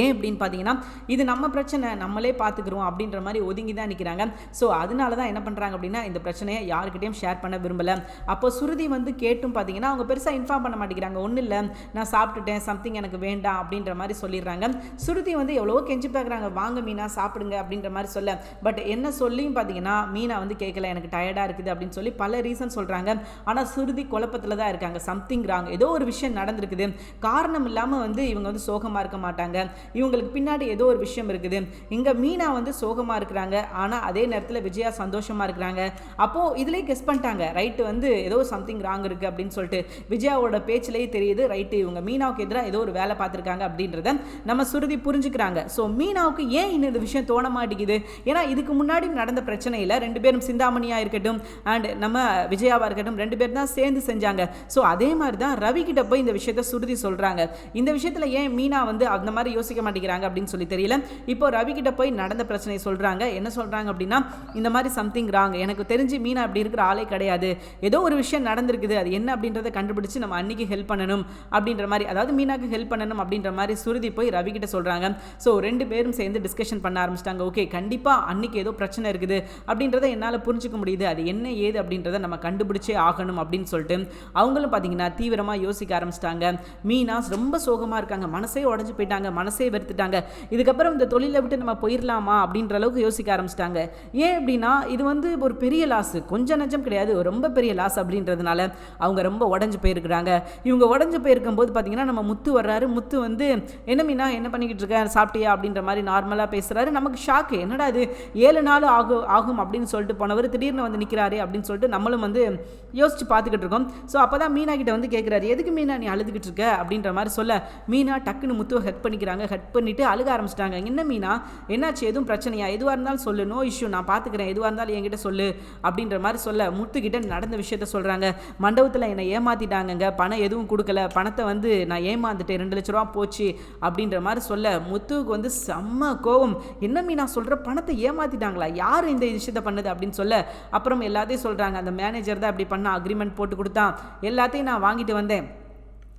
ஏன் அப்படின்னு பார்த்தீங்கன்னா இது நம்ம பிரச்சனை நம்மளே பார்த்துக்குறோம் அப்படின்ற மாதிரி ஒதுங்கி தான் நிற்கிறாங்க ஸோ அதனால தான் என்ன பண்ணுறாங்க அப்படின்னா இந்த பிரச்சனையை யாருக்கிட்டையும் ஷேர் பண்ண விரும்பலை. அப்போ சுருதி வந்து கேட்டும் பார்த்தீங்கன்னா அவங்க பெருசாக இன்ஃபார்ம் பண்ண மாட்டேங்கிறாங்க. ஒன்றும் இல்லை நான் சாப்பிட்டுட்டேன் சம்திங் எனக்கு வேண்டாம் அப்படின்ற மாதிரி சொல்லிடுறாங்க. சுருதி வந்து எவ்வளவோ கெஞ்சி பார்க்குறாங்க. வாங்க மீனா சாப்பிடுங்க அப்படின்ற மாதிரி சொல்ல. பட் என்ன சொல்லியும் பார்த்தீங்கன்னா மீனா வந்து கேட்கல. எனக்கு டயர்டாக இருக்குது அப்படின்னு சொல்லி பல ரீசன் சொல்கிறாங்க ஆனால் சுருதி குழப்பத்தில் தான் இருக்காங்க. சம்திங் ராங் ஏதோ ஒரு விஷயம் நடந்திருக்குது. காரணம் இல்லாமல் வந்து இவங்க வந்து சோகமாக இருக்க மாட்டாங்க. இவங்களுக்கு பின்னாடி ஏதோ ஒரு விஷயம் இருக்குது. இங்கே மீனா வந்து சோகமாக இருக்கிறாங்க. ஆனால் அதே நேரத்தில் விஜயா சந்தோஷமாக இருக்கிறாங்க. அப்போது இதுலேயே கெஸ் பண்ணிட்டாங்க. ரைட்டு வந்து ஏதோ சம்திங் ராங் இருக்குது அப்படின்னு சொல்லிட்டு. விஜயாவோட பேச்சிலேயே தெரியுது ரைட்டு இவங்க மீனாவுக்கு எதிராக ஏதோ ஒரு வேலை பார்த்துருக்காங்க அப்படின்றத நம்ம சுருதி புரிஞ்சுக்கிறாங்க. ஸோ மீனாவுக்கு ஏன் இன்னும் இந்த விஷயம் தோண மாட்டேங்குது? ஏன்னா இதுக்கு முன்னாடி நடந்த பிரச்சனையில் ரெண்டு பேரும் சிந்தாமணியாக இருக்கட்டும் அண்ட் நம்ம விஜயாவாக இருக்கட்டும் ரெண்டு பேரும் தான் சேர்ந்து செஞ்சாங்க. ஸோ அதே மாதிரி தான் ரவி கிட்ட போய் இந்த விஷயத்த சுருதி சொல்கிறாங்க இந்த விஷயத்தில் ஏன் மீனா வந்து அந்த மாதிரி யோசி யோசிக்க மாட்டேங்கிறாங்க அப்படின்னு சொல்லி தெரியல. இப்போ ரவி கிட்ட போய் நடந்த பிரச்சனையை சொல்கிறாங்க என்ன சொல்கிறாங்க அப்படின்னா இந்த மாதிரி சம்திங் ராங் எனக்கு தெரிஞ்சு மீனா அப்படி இருக்கிற ஆளே கிடையாது. ஏதோ ஒரு விஷயம் நடந்திருக்குது. அது என்ன அப்படின்றத கண்டுபிடிச்சு நம்ம அன்னைக்கு ஹெல்ப் பண்ணணும் அப்படின்ற மாதிரி அதாவது மீனாக்கு ஹெல்ப் பண்ணணும் அப்படின்ற மாதிரி சுருதி போய் ரவி கிட்ட சொல்கிறாங்க ஸோ ரெண்டு பேரும் சேர்ந்து டிஸ்கஷன் பண்ண ஆரம்பிச்சிட்டாங்க. ஓகே கண்டிப்பாக அன்னைக்கு ஏதோ பிரச்சனை இருக்குது. அப்படின்றத என்னால் புரிஞ்சுக்க முடியுது. அது என்ன ஏது அப்படின்றத நம்ம கண்டுபிடிச்சே ஆகணும் அப்படின்னு சொல்லிட்டு அவங்களும் பார்த்தீங்கன்னா தீவிரமாக யோசிக்க ஆரம்பிச்சிட்டாங்க. மீனா ரொம்ப சோகமாக இருக்காங்க. மனசே உடஞ்சு போயிட்டாங்க. மனசு வெறுத்துட்டாங்க இதுக்கப்புறம் இந்த தொழிலை விட்டு நம்ம போயிடலாமா அப்படின்ற அளவுக்கு யோசிக்க ஆரம்பிச்சிட்டாங்க. ஏன் அப்படின்னா இது வந்து ஒரு பெரிய லாஸ் கொஞ்சம் நஞ்சம் கிடையாது ரொம்ப பெரிய லாஸ் அப்படின்றதுனால அவங்க ரொம்ப உடஞ்சு போயிருக்கிறாங்க. இவங்க உடஞ்சு போயிருக்கும் போது பார்த்தீங்கன்னா நம்ம முத்து வர்றாரு. முத்து வந்து என்ன மீனா என்ன பண்ணிக்கிட்டு இருக்க? சாப்பிட்டியா? அப்படின்ற மாதிரி நார்மலாக பேசுகிறாரு நமக்கு ஷாக்கு என்னடா இது? ஏழு நாள் ஆகும் ஆகும் அப்படின்னு சொல்லிட்டு போனவர் திடீர்னு வந்து நிற்கிறாரு அப்படின்னு சொல்லிட்டு நம்மளும் வந்து யோசிச்சு பார்த்துக்கிட்டு இருக்கோம். ஸோ அப்போ தான் மீனா கிட்ட வந்து கேட்குறாரு எதுக்கு மீனா நீ அழுதுகிட்டு இருக்க? அப்படின்ற மாதிரி சொல்ல மீனா டக்குன்னு முத்துவை ஹெல்ப் பண்ணிக்கிறாங்க. ஹட் பண்ணிவிட்டு அழுக ஆரம்பிச்சிட்டாங்க. என்ன மீனா? என்னாச்சு? எதுவும் பிரச்சனையா? எதுவாக இருந்தாலும் சொல்லு. நோ இஷ்யூ நான் பார்த்துக்கிறேன். எதுவாக இருந்தாலும் என்கிட்ட சொல்லு அப்படின்ற மாதிரி சொல்ல முத்துக்கிட்ட நடந்த விஷயத்த சொல்கிறாங்க மண்டபத்தில் என்னை ஏமாற்றிட்டாங்கங்க பணம் எதுவும் கொடுக்கல. பணத்தை வந்து நான் ஏமாந்துட்டேன். ரெண்டு லட்ச ரூபா போச்சு அப்படின்ற மாதிரி சொல்ல முத்துவுக்கு வந்து செம்ம கோவம். என்ன மீனா சொல்கிற பணத்தை ஏமாத்திட்டாங்களா? யார் இந்த விஷயத்த பண்ணுது அப்படின்னு சொல்ல. அப்புறம் எல்லாத்தையும் சொல்கிறாங்க அந்த மேனேஜர் தான் அப்படி பண்ண. அக்ரிமெண்ட் போட்டு கொடுத்தான். எல்லாத்தையும் நான் வாங்கிட்டு வந்தேன்.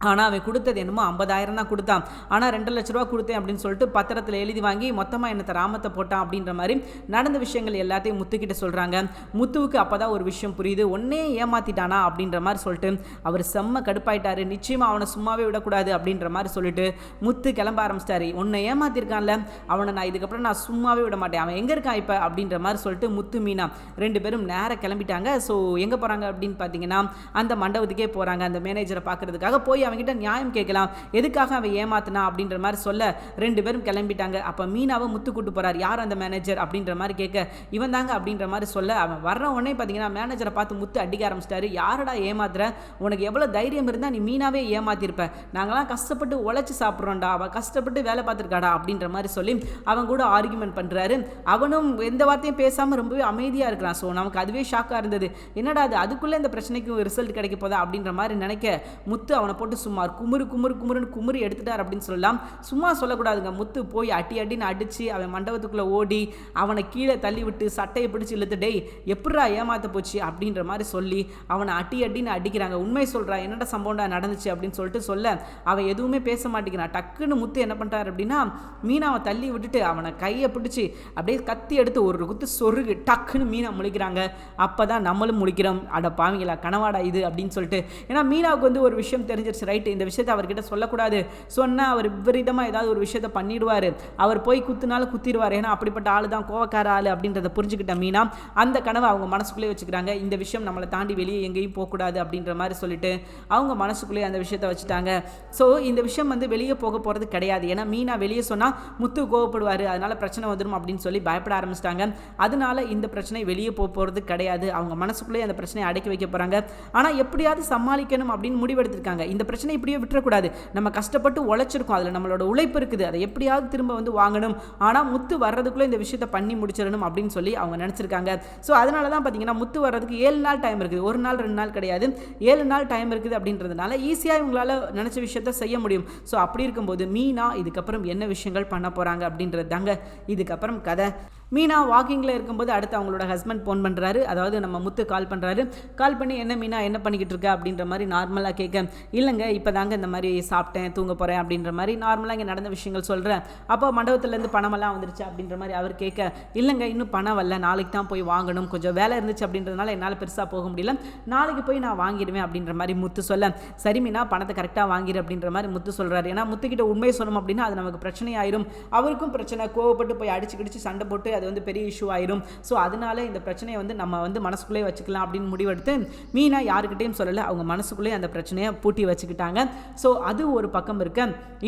ஆனால் அவன் கொடுத்தது என்னமோ ஐம்பதாயிரம் தான் கொடுத்தான். ஆனால் ரெண்டு லட்ச ரூபா கொடுத்தேன் அப்படின்னு சொல்லிட்டு பத்திரத்தில் எழுதி வாங்கி மொத்தமாக என்னத்தை ராமத்தை போட்டான் அப்படின்ற மாதிரி நடந்த விஷயங்கள் எல்லாத்தையும் முத்துக்கிட்ட சொல்கிறாங்க முத்துவுக்கு அப்போ தான் ஒரு விஷயம் புரியுது. ஒன்னே ஏமாத்திட்டானா? அப்படின்ற மாதிரி சொல்லிட்டு அவர் செம்ம கடுப்பாயிட்டாரு. நிச்சயமாக அவனை சும்மாவே விடக்கூடாது அப்படின்ற மாதிரி சொல்லிட்டு முத்து கிளம்ப ஆரம்பிச்சிட்டாரு. உன்னை ஏமாத்திருக்கான்ல. அவனை நான் இதுக்கப்புறம் நான் சும்மாவே விட மாட்டேன். அவன் எங்கே இருக்கான் இப்போ? அப்படின்ற மாதிரி சொல்லிட்டு முத்து மீனா ரெண்டு பேரும் நேராக கிளம்பிட்டாங்க. ஸோ எங்கே போகிறாங்க அப்படின்னு பார்த்தீங்கன்னா அந்த மண்டபத்துக்கே போகிறாங்க அந்த மேனேஜரை பார்க்குறதுக்காக போய் அவங்ககிட்ட நியாயம் கேட்கலாம். எதுக்காக அவன் ஏமாத்தினா அப்படின்ற மாதிரி சொல்ல ரெண்டு பேரும் கிளம்பிட்டாங்க. அப்போ மீனாவை முத்து கூட்டு போகிறார் யார் அந்த மேனேஜர் அப்படின்ற மாதிரி கேட்க. இவன் தாங்க அப்படின்ற மாதிரி சொல்ல. அவன் வர்ற உடனே பார்த்தீங்கன்னா மேனேஜரை பார்த்து முத்து அடிக்க ஆரம்பிச்சிட்டாரு. யாரடா ஏமாத்துற? உனக்கு எவ்வளோ தைரியம் இருந்தால் நீ மீனாவே ஏமாத்திருப்ப. நாங்களாம் கஷ்டப்பட்டு உழைச்சி சாப்பிட்றோம்டா. அவள் கஷ்டப்பட்டு வேலை பார்த்துருக்காடா அப்படின்ற மாதிரி சொல்லி அவன் கூட ஆர்குமெண்ட் பண்ணுறாரு அவனும் எந்த வார்த்தையும் பேசாமல் ரொம்பவே அமைதியாக இருக்கிறான். ஸோ நமக்கு அதுவே ஷாக்காக இருந்தது. என்னடா அது அதுக்குள்ளே இந்த பிரச்சனைக்கு ரிசல்ட் கிடைக்க போதா? அப்படின்ற மாதிரி நினைக்க முத்து அவனை போட்டு சுமார் குமுறு குமுறு குமுறுன்னு குமுறி எடுத்துட்டார் அப்படின்னு சொல்லலாம். சும்மா சொல்லக்கூடாதுங்க. முத்து போய் அட்டி அட்டின்னு அடித்து அவன் மண்டபத்துக்குள்ளே ஓடி அவனை கீழே தள்ளி விட்டு சட்டையை பிடிச்சி இழுத்து டேய் எப்படா ஏமாத்த போச்சு? அப்படின்ற மாதிரி சொல்லி அவனை அட்டி அட்டின்னு அடிக்கிறாங்க. உண்மை சொல்கிறா என்னடா சம்பவம்டா நடந்துச்சு? அப்படின்னு சொல்லிட்டு சொல்ல அவன் எதுவுமே பேச மாட்டேங்கிறான். டக்குன்னு முத்து என்ன பண்ணுறாரு அப்படின்னா மீனாவை தள்ளி விட்டுட்டு அவனை கையை பிடிச்சி அப்படியே கத்தி எடுத்து ஒரு குத்து சொருகு டக்குன்னு மீனை முழிக்கிறாங்க. அப்போ தான் நம்மளும் முழிக்கிறோம். அட பாவீங்களா கனவாடா இது அப்படின்னு சொல்லிட்டு. ஏன்னா மீனாவுக்கு வந்து ஒரு விஷயம் தெரிஞ்சிருச்சு ரைட்டு இந்த விஷயத்தை அவர்கிட்ட சொல்லக்கூடாது. சொன்னால் அவர் விபரீதமாக ஏதாவது ஒரு விஷயத்தை பண்ணிடுவார். அவர் போய் குத்துனாலும் குத்திடுவார். ஏன்னா அப்படிப்பட்ட ஆள் தான் கோவக்கார ஆள் அப்படின்றத புரிஞ்சுக்கிட்ட மீனா அந்த கனவை அவங்க மனசுக்குள்ளே வச்சுக்கிறாங்க. இந்த விஷயம் நம்மளை தாண்டி வெளியே எங்கேயும் போகக்கூடாது அப்படின்ற மாதிரி சொல்லிட்டு அவங்க மனசுக்குள்ளேயே அந்த விஷயத்தை வச்சுட்டாங்க. ஸோ இந்த விஷயம் வந்து வெளியே போக போகிறது கிடையாது. ஏன்னா மீனா வெளியே சொன்னால் முத்து கோவப்படுவார். அதனால் பிரச்சனை வந்துடும் அப்படின்னு சொல்லி பயப்பட ஆரம்பிச்சிட்டாங்க. அதனால இந்த பிரச்சனை வெளியே போக போகிறது கிடையாது. அவங்க மனசுக்குள்ளேயே அந்த பிரச்சனையை அடக்கி வைக்க போகிறாங்க ஆனால் எப்படியாவது சமாளிக்கணும் அப்படின்னு முடிவெடுத்திருக்காங்க. இந்த பிரச்சனை பிரச்சனை இப்படியே விட்டுறக்கூடாது. நம்ம கஷ்டப்பட்டு உழைச்சிருக்கோம். அதில் நம்மளோட உழைப்பு இருக்குது. அதை எப்படியாவது திரும்ப வந்து வாங்கணும். ஆனால் முத்து வர்றதுக்குள்ளே இந்த விஷயத்தை பண்ணி முடிச்சிடணும் அப்படின்னு சொல்லி அவங்க நினச்சிருக்காங்க. ஸோ அதனால தான் பார்த்தீங்கன்னா முத்து வர்றதுக்கு ஏழு நாள் டைம் இருக்குது. ஒரு நாள் ரெண்டு நாள் கிடையாது. ஏழு நாள் டைம் இருக்குது அப்படின்றதுனால ஈஸியாக இவங்களால் நினச்ச விஷயத்த செய்ய முடியும். ஸோ அப்படி இருக்கும்போது மீனா இதுக்கப்புறம் என்ன விஷயங்கள் பண்ண போகிறாங்க அப்படின்றது தாங்க இதுக்கப்புறம் கதை. மீனா வாக்கிங்கில் இருக்கும்போது அடுத்து அவங்களோட ஹஸ்பண்ட் ஃபோன் பண்ணுறாரு அதாவது நம்ம முத்து கால் பண்ணுறாரு கால் பண்ணி என்ன மீனா என்ன பண்ணிக்கிட்டு இருக்க? அப்படின்ற மாதிரி நார்மலாக கேட்க இல்லைங்க இப்போ தாங்க இந்த மாதிரி சாப்பிட்டேன் தூங்க போகிறேன் அப்படின்ற மாதிரி நார்மலாக இங்கே நடந்த விஷயங்கள் சொல்கிறேன் அப்போ மண்டபத்துலேருந்து பணமெல்லாம் வந்துருச்சு அப்படின்ற மாதிரி அவர் கேட்க இல்லைங்க இன்னும் பணம் வரல நாளைக்கு தான் போய் வாங்கணும். கொஞ்சம் வேலை இருந்துச்சு அப்படின்றதுனால என்னால் பெருசாக போக முடியல. நாளைக்கு போய் நான் வாங்கிடுவேன் அப்படின்ற மாதிரி முத்து சொல்ல சரி மீனா பணத்தை கரெக்டாக வாங்கிடு அப்படின்ற மாதிரி முத்து சொல்கிறாரு ஏன்னா முத்துக்கிட்ட உண்மையை சொல்லணும் அப்படின்னா அது நமக்கு பிரச்சனை ஆயிரும் அவருக்கும் பிரச்சனை. கோவப்பட்டு போய் அடிச்சு கிடிச்சு சண்டை போட்டு அது வந்து பெரிய இஷ்யூ ஆயிரும். ஸோ அதனால இந்த பிரச்சனையை வந்து நம்ம வந்து மனசுக்குள்ளே வச்சுக்கலாம் அப்படின்னு முடிவெடுத்து மீனா யாருக்கிட்டையும் சொல்லலை. அவங்க மனசுக்குள்ளேயே அந்த பிரச்சனையை பூட்டி வச்சுக்கிட்டாங்க. ஸோ அது ஒரு பக்கம் இருக்க.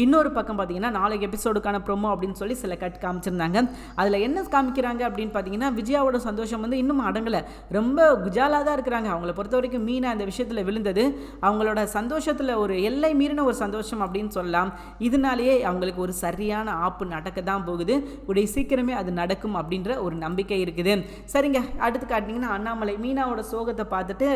இன்னொரு பக்கம் பார்த்தீங்கன்னா நாளைக்கு எபிசோடுக்கான ப்ரோமோ அப்படின்னு சொல்லி சில கட் காமிச்சிருந்தாங்க. அதில் என்ன காமிக்கிறாங்க அப்படின்னு பார்த்தீங்கன்னா விஜயாவோட சந்தோஷம் வந்து இன்னும் அடங்கலை. ரொம்ப குஜாலாக தான் இருக்கிறாங்க. அவங்கள பொறுத்த வரைக்கும் மீனா அந்த விஷயத்தில் விழுந்தது. அவங்களோட சந்தோஷத்தில் ஒரு எல்லை மீறின ஒரு சந்தோஷம் அப்படின்னு சொல்லலாம். இதனாலேயே அவங்களுக்கு ஒரு சரியான ஆப்பு நடக்க தான் போகுது. கூடிய சீக்கிரமே அது நடக்கும் அப்படின்ற ஒரு நம்பிக்கை இருக்குது. சரிங்க அடுத்து காட்டினீங்கன்னா அண்ணாமலை மீனாவோட சோகத்தை பார்த்துட்டு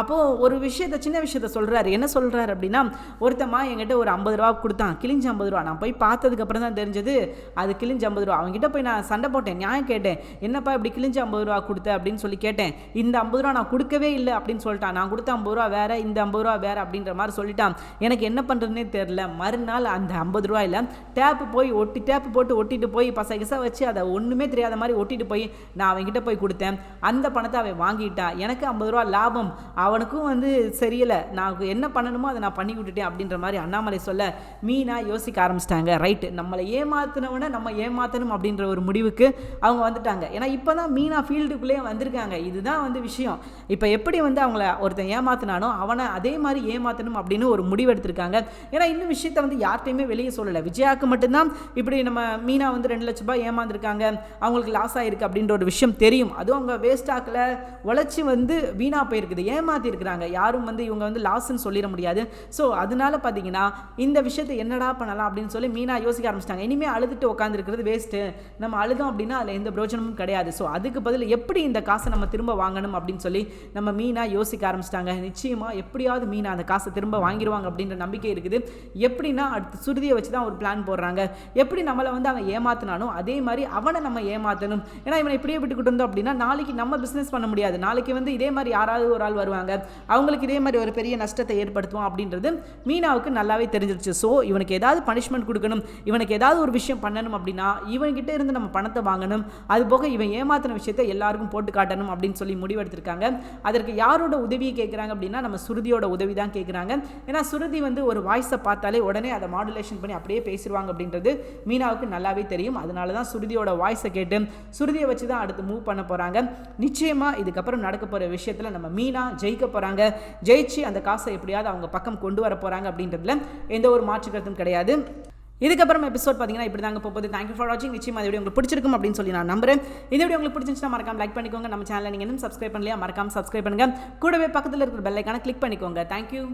அப்போது ஒரு விஷயத்த சின்ன விஷயத்த சொல்கிறாரு என்ன சொல்கிறாரு அப்படின்னா ஒருத்தம்மா என்கிட்ட ஒரு ஐம்பது ரூபா கொடுத்தான். கிழிஞ்சு ஐம்பது ரூபா. நான் போய் பார்த்ததுக்கப்புறம் தான் தெரிஞ்சது அது கிழிஞ்ச ஐம்பது ரூபா. அவங்ககிட்ட போய் நான் சண்டை போட்டேன். நியாயம் கேட்டேன். என்னப்பா இப்படி கிழிஞ்சு ஐம்பது ரூபா கொடுத்த அப்படின்னு சொல்லி கேட்டேன். இந்த ஐம்பது ரூபா நான் கொடுக்கவே இல்லை அப்படின்னு சொல்லிட்டான். நான் கொடுத்த ஐம்பது ரூபா வேற இந்த ஐம்பது ரூபா வேற அப்படின்ற மாதிரி சொல்லிட்டான். எனக்கு என்ன பண்ணுறதுனே தெரில மறுநாள் அந்த ஐம்பது ரூபாயில் டேப்பு போய் ஒட்டி டேப்பு போட்டு ஒட்டிட்டு போய் பச கிசை வச்சு அதை ஒன்றுமே தெரியாது மாதிரி ஒட்டிட்டு போய் நான் அவன்கிட்ட போய் கொடுத்தேன். அந்த பணத்தை அவன் வாங்கிட்டான் எனக்கு ஐம்பது ரூபா லாபம். அவனுக்கும் வந்து சரியலை நான் என்ன பண்ணணுமோ அதை நான் பண்ணி விட்டுட்டேன் அப்படின்ற மாதிரி அண்ணாமலை சொல்ல மீனா யோசிக்க ஆரம்பிச்சிட்டாங்க. ரைட்டு நம்மளை ஏமாத்தினவனை நம்ம ஏமாத்தணும் அப்படின்ற ஒரு முடிவுக்கு அவங்க வந்துட்டாங்க. ஏன்னா இப்போ தான் மீனா ஃபீல்டுக்குள்ளேயே வந்திருக்காங்க. இதுதான் வந்து விஷயம். இப்போ எப்படி வந்து அவங்கள ஒருத்தன் ஏமாத்தினானோ அவனை அதே மாதிரி ஏமாத்தணும் அப்படின்னு ஒரு முடிவு எடுத்திருக்காங்க. ஏன்னா இன்னும் விஷயத்த வந்து யார்கிட்டையுமே வெளியே சொல்லலை. விஜயாவுக்கு மட்டும்தான் இப்படி நம்ம மீனா வந்து ரெண்டு லட்ச ரூபாய் ஏமாந்துருக்காங்க. அவங்களுக்கு லாஸ் ஆகிருக்கு அப்படின்ற ஒரு விஷயம் தெரியும். அதுவும் அவங்க வேஸ்டாக்கில் உழைச்சி வந்து வீணாக போயிருக்குது ஏமாத்திருக்கிறாங்க. யாரும் வந்து இவங்க வந்து லாஸ்ன்னு சொல்லிட முடியாது. ஸோ அதனால பார்த்தீங்கன்னா இந்த விஷயத்தை என்னடா பண்ணலாம் அப்படின்னு சொல்லி மீனா யோசிக்க ஆரம்பிச்சிட்டாங்க. இனிமேல் அழுதுட்டு உட்காந்துருக்கிறது வேஸ்ட்டு நம்ம அழுதோம் அப்படின்னா அதில் எந்த பிரோஜனமும் கிடையாது. ஸோ அதுக்கு பதில் எப்படி இந்த காசை நம்ம திரும்ப வாங்கணும் அப்படின்னு சொல்லி நம்ம மீனா யோசிக்க ஆரம்பிச்சிட்டாங்க. நிச்சயமாக எப்படியாவது மீனா அந்த காசை திரும்ப வாங்கிடுவாங்க அப்படின்ற நம்பிக்கை இருக்குது. எப்படின்னா அடுத்து சுருதியை வச்சு தான் ஒரு பிளான் போடுறாங்க. எப்படி நம்மளை வந்து அவன் ஏமாத்தினானோ அதே மாதிரி அவனை நம்ம ஏமா ஏமாற்றணும் ஏன்னா இவனை இப்படியே விட்டுக்கிட்டு இருந்தோம் அப்படின்னா நாளைக்கு நம்ம பிஸ்னஸ் பண்ண முடியாது. நாளைக்கு வந்து இதே மாதிரி யாராவது ஒரு ஆள் வருவாங்க. அவங்களுக்கு இதே மாதிரி ஒரு பெரிய நஷ்டத்தை ஏற்படுத்துவோம் அப்படின்றது மீனாவுக்கு நல்லாவே தெரிஞ்சிருச்சு. ஸோ இவனுக்கு ஏதாவது பனிஷ்மெண்ட் கொடுக்கணும். இவனுக்கு ஏதாவது ஒரு விஷயம் பண்ணணும் அப்படின்னா இவன்கிட்ட இருந்து நம்ம பணத்தை வாங்கணும். அது போக இவன் ஏமாத்தின விஷயத்தை எல்லாருக்கும் போட்டு காட்டணும் அப்படின்னு சொல்லி முடிவெடுத்திருக்காங்க. அதற்கு யாரோட உதவியை கேட்குறாங்க அப்படின்னா நம்ம சுருதியோட உதவி தான் கேட்குறாங்க ஏன்னா சுருதி வந்து ஒரு வாய்ஸை பார்த்தாலே உடனே அதை மாடுலேஷன் பண்ணி அப்படியே பேசிடுவாங்க அப்படின்றது மீனாவுக்கு நல்லாவே தெரியும். அதனால தான் சுருதியோட வாய்ஸை கேட்டு சுருதியை வச்சு தான் அடுத்து மூவ் பண்ண போகிறாங்க நிச்சயமாக இதுக்கப்புறம் நடக்க போகிற விஷயத்தில் நம்ம மீனா ஜெயிக்க போகிறாங்க ஜெயிச்சு அந்த காசை எப்படியாவது அவங்க பக்கம் கொண்டு வர போகிறாங்க அப்படின்றதுல எந்த ஒரு மாற்று கருத்தும் கிடையாது. இதுக்கப்புறம் எபிசோட் பார்த்தீங்கன்னா இப்படி தாங்க போகுது. தேங்க்யூ ஃபார் வாட்சிங் நிச்சயமாக இந்த வீடியோ உங்களுக்கு பிடிச்சிருக்கும் அப்படின்னு சொல்லி நான் நம்புறேன். இந்த வீடியோ உங்களுக்கு பிடிச்சிருந்துச்சுன்னா மறக்காம லைக் பண்ணிக்கோங்க. நம்ம சேனலில் நீங்கள் இன்னும் சப்ஸ்கிரைப் பண்ணலையா மறக்காம சப்ஸ்கிரைப் பண்ணுங்கள் கூடவே பக்கத்தில் இருக்கிற பெல்லைக்கான கிளிக் பண்ணிக்கோங்க. தேங்க்யூ